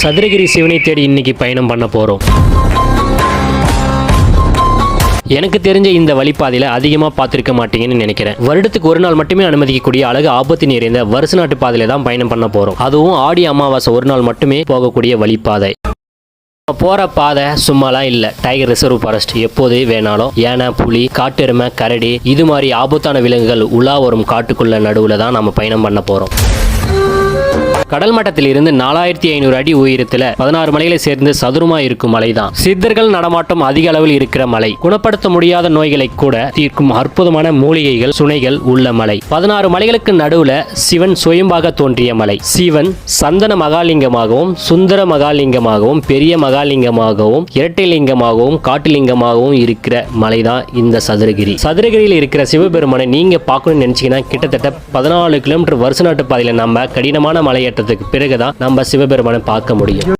சதுரகிரி சிவனை தேடி இன்னைக்கு பயணம் பண்ண போகிறோம் எனக்கு தெரிஞ்ச இந்த வழிப்பாதையில் அதிகமாக பார்த்துருக்க மாட்டீங்கன்னு நினைக்கிறேன். வருடத்துக்கு ஒரு நாள் மட்டுமே அனுமதிக்கக்கூடிய அழகு ஆபத்து நிறைந்த வருஷ நாட்டு பாதையில தான் பயணம் பண்ண போகிறோம் அதுவும் ஆடி அமாவாசை ஒரு நாள் மட்டுமே போகக்கூடிய வழிப்பாதை போகிற பாதை சும்மாலாம் இல்லை. டைகர் ரிசர்வ் ஃபாரஸ்ட் எப்போது வேணாலும் யானை புலி காட்டெருமை கரடி இது மாதிரி ஆபத்தான விலங்குகள் உலா வரும் காட்டுக்குள்ள நடுவில் தான் நம்ம பயணம் பண்ண போகிறோம் கடல் மட்டத்தில் இருந்து நாலாயிரத்தி ஐநூறு அடி உயரத்துல பதினாறு மலைகளை சேர்ந்து சதுரமா இருக்கும் மலை தான் சித்தர்கள் நடமாட்டம் அதிக அளவில் இருக்கிற மலை. குணப்படுத்த முடியாத நோய்களை கூட தீர்க்கும் அற்புதமான மூலிகைகள் சுனைகள் உள்ள மலை. பதினாறு மலைகளுக்கு நடுவுல சிவன் சுயம்பாக தோன்றிய மலை. சிவன் சந்தன மகாலிங்கமாகவும் சுந்தர மகாலிங்கமாகவும் பெரிய மகாலிங்கமாகவும் இரட்டை லிங்கமாகவும் காட்டுலிங்கமாகவும் இருக்கிற மலை தான் இந்த சதுரகிரி. சதுரகிரியில் இருக்கிற சிவபெருமானை நீங்க பார்க்கணும்னு நினைச்சீங்கன்னா கிட்டத்தட்ட பதினாலு கிலோமீட்டர் வருஷ நாட்டு பாதையில நம்ம கடினமான மலையேற்றத்துக்கு பிறகுதான் நம்ம சிவபெருமானை பார்க்க முடியும்.